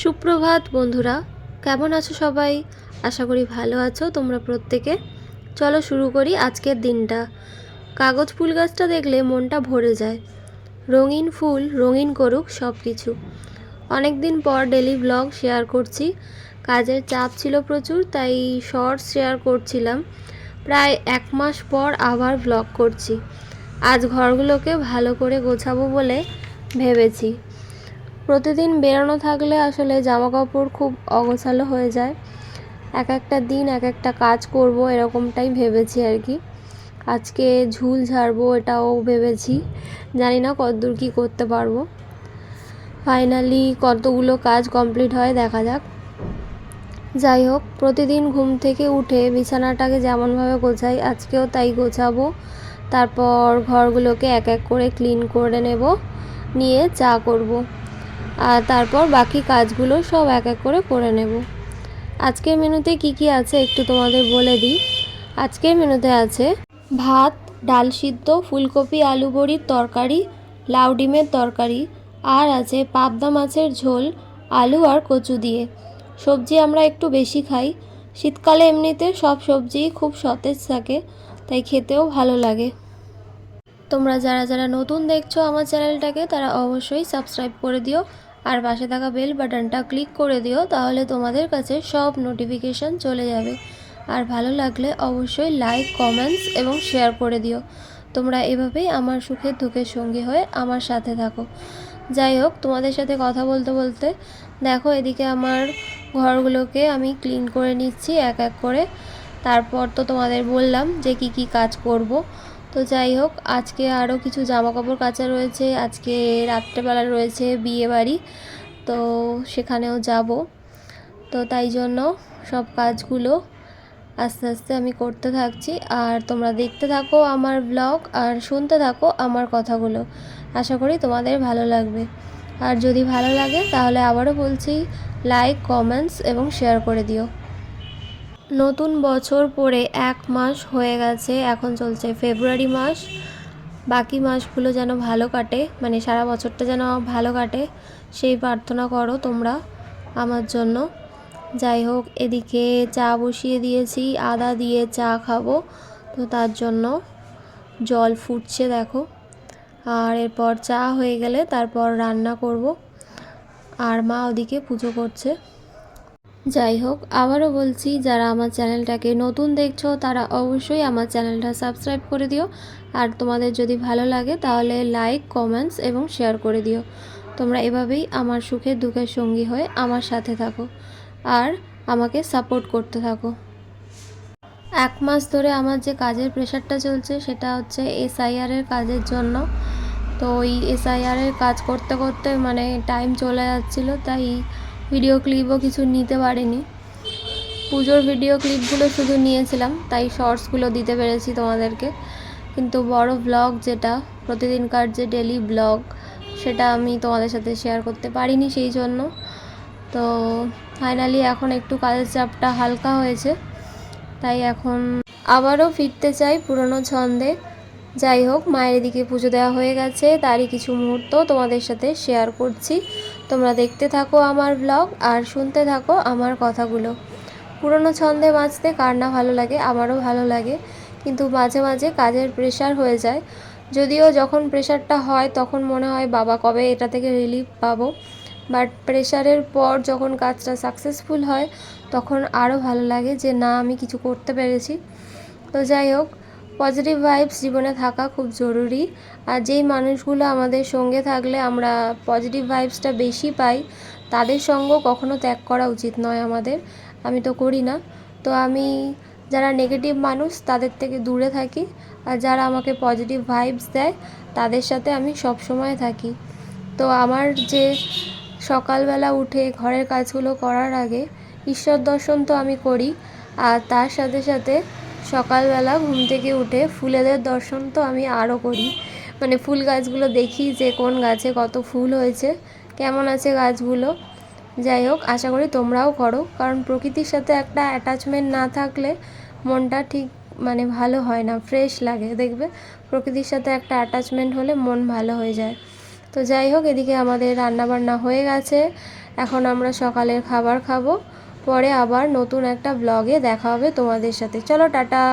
সুপ্রভাত বন্ধুরা, কেমন আছো সবাই? আশা করি ভালো আছো তোমরা প্রত্যেকে। চলো শুরু করি আজকের দিনটা। কাগজ ফুল গাছটা দেখলে মনটা ভরে যায়। রঙিন ফুল, রঙিন করুক সব কিছু অনেক দিন পর ডেলি ব্লগ শেয়ার করছি। কাজের চাপ ছিল প্রচুর, তাই শর্টস শেয়ার করছিলাম। প্রায় এক মাস পর আবার ব্লগ করছি। আজ ঘরগুলোকে ভালো করে গোছাবো বলে ভেবেছি। প্রতিদিন বেরোনো থাকলে আসলে জামা কাপড় খুব অগোছালো হয়ে যায়। এক একটা দিন, এক একটা কাজ করব এরকমটাই ভেবেছি আর কি। আজকে ঝুল ঝাড়বো এটাও ভেবেছি। জানি না কতদূর কী করতে পারব। ফাইনালি কতগুলো কাজ কমপ্লিট হয় দেখা যাক। যাই হোক, প্রতিদিন ঘুম থেকে উঠে বিছানাটাকে যেমনভাবে গোছাই আজকেও তাই গোছাবো। তারপর ঘরগুলোকে এক এক করে ক্লিন করে নেব। নিয়ে চা করব। আর তারপর বাকি কাজগুলো সব এক এক করে করে নেব। আজকের মেনুতে কি কি আছে একটু তোমাদের বলে দিই। আজকের মেনুতে আছে ভাত, ডাল সিদ্ধ, ফুলকপি, আলু বড়ির তরকারি, লাউ ডিমের তরকারি, আর আছে পাবদা মাছের ঝোল, আলু আর কচু দিয়ে। সবজি আমরা একটু বেশি খাই। শীতকালে এমনিতে সব সবজিই খুব সতেজ থাকে, তাই খেতেও ভালো লাগে। তোমরা যারা যারা নতুন দেখছ আমার চ্যানেলটাকে, তারা অবশ্যই সাবস্ক্রাইব করে দিও। আর পাশে থাকা বেল বাটনটা ক্লিক করে দিও, তাহলে তোমাদের কাছে সব নোটিফিকেশান চলে যাবে। আর ভালো লাগলে অবশ্যই লাইক, কমেন্টস এবং শেয়ার করে দিও। তোমরা এভাবেই আমার সুখের দুঃখের সঙ্গী হয়ে আমার সাথে থাকো। যাই হোক, তোমাদের সাথে কথা বলতে বলতে দেখো, এদিকে আমার ঘরগুলোকে আমি ক্লিন করে নিচ্ছি এক এক করে। তারপর তো তোমাদের বললাম যে কি কি কাজ করব। তো যাই হোক, আজকে আরও কিছু জামা কাপড় কাচা রয়েছে। আজকে রাত্রেবেলা রয়েছে বিয়ে বাড়ি, তো সেখানেও যাব। তো তাই জন্য সব কাজগুলো আস্তে আস্তে আমি করতে থাকছি। আর তোমরা দেখতে থাকো আমার ব্লগ আর শুনতে থাকো আমার কথাগুলো। আশা করি তোমাদের ভালো লাগবে। আর যদি ভালো লাগে তাহলে আবারও বলছি লাইক কমেন্টস এবং শেয়ার করে দিও। নতুন বছর পরে এক মাস হয়ে গেছে, এখন চলছে ফেব্রুয়ারি মাস। বাকি মাসগুলো যেন ভালো কাটে মানে সারা বছরটা যেন ভালো কাটে, সেই প্রার্থনা করো তোমরা আমার জন্য। যাই হোক, এদিকে চা বসিয়ে দিয়েছি, আদা দিয়ে চা খাব, তো তার জন্য জল ফুটছে দেখো। আর এরপর চা হয়ে গেলে তারপর রান্না করব। আর মা ওদিকে পুজো করছে। যাই হোক, আবারও বলছি, যারা আমার চ্যানেলটাকে নতুন দেখছ, তারা অবশ্যই আমার চ্যানেলটা সাবস্ক্রাইব করে দিও। আর তোমাদের যদি ভালো লাগে, তাহলে লাইক, কমেন্টস এবং শেয়ার করে দিও। তোমরা এভাবেই আমার সুখের দুঃখের সঙ্গী হয়ে আমার সাথে থাকো আর আমাকে সাপোর্ট করতে থাকো। এক মাস ধরে আমার যে কাজের প্রেশারটা চলছে, সেটা হচ্ছে এসআইআরের কাজের জন্য। তো ওই এসআইআরের কাজ করতে করতে মানে টাইম চলে যাচ্ছিল, তাই ভিডিও ক্লিপও কিছু নিতে পারিনি। পুজোর ভিডিও ক্লিপগুলো শুধু নিয়েছিলাম, তাই শর্টসগুলো দিতে পেরেছি তোমাদেরকে। কিন্তু বড় ব্লগ যেটা, প্রতিদিনকার যে ডেলি ব্লগ সেটা আমি তোমাদের সাথে শেয়ার করতে পারিনি সেই জন্য। তো ফাইনালি এখন একটু কাজের চাপটা হালকা হয়েছে, তাই এখন আবারও ফিরতে চাই পুরনো ছন্দে। যাই হোক, মায়ের দিকে পুজো দেওয়া হয়ে গেছে। তারই কিছু মুহূর্ত তোমাদের সাথে শেয়ার করছি। তোমরা দেখতে থাকো আমার ব্লগ আর শুনতে থাকো আমার কথাগুলো। পুরনো ছন্দে বাঁচতে কার না ভালো লাগে, আমারও ভালো লাগে। কিন্তু মাঝে মাঝে কাজের প্রেশার হয়ে যায়। যদিও যখন প্রেশারটা হয়, তখন মনে হয়, বাবা, কবে এটা থেকে রিলিফ পাবো? বাট প্রেশারের পর যখন কাজটা সাকসেসফুল হয়, তখন আরও ভালো লাগে যে, না, আমি কিছু করতে পেরেছি। তো যাই হোক পজিটিভ ভাইবস জীবনে থাকা খুব জরুরি। আর যেই মানুষগুলো আমাদের সঙ্গে থাকলে আমরা পজিটিভ ভাইবসটা বেশি পাই, তাদের সঙ্গ কখনো ত্যাগ করা উচিত নয় আমাদের। আমি তো করি না। তো আমি যারা নেগেটিভ মানুষ, তাদের থেকে দূরে থাকি। আর যারা আমাকে পজিটিভ ভাইবস দেয়, তাদের সাথে আমি সব সময় থাকি। তো আমার যে সকালবেলা উঠে ঘরের কাজগুলো করার আগে ঈশ্বর দর্শন তো আমি করি, আর তার সাথে সাথে সকালবেলা ঘুম থেকে উঠে ফুলেদের দর্শন তো আমি আরও করি। মানে ফুল গাছগুলো দেখি যে কোন গাছে কত ফুল হয়েছে, কেমন আছে গাছগুলো। যাই হোক, আশা করি তোমরাও করো, কারণ প্রকৃতির সাথে একটা অ্যাটাচমেন্ট না থাকলে মনটা ঠিক মানে ভালো হয় না ফ্রেশ লাগে। দেখবে প্রকৃতির সাথে একটা অ্যাটাচমেন্ট হলে মন ভালো হয়ে যায়। তো যাই হোক, এদিকে আমাদের রান্নাবান্না হয়ে গেছে। এখন আমরা সকালের খাবার খাব। পরে আবার নতুন একটা ব্লগে দেখা হবে তোমাদের সাথে। চলো টাটা!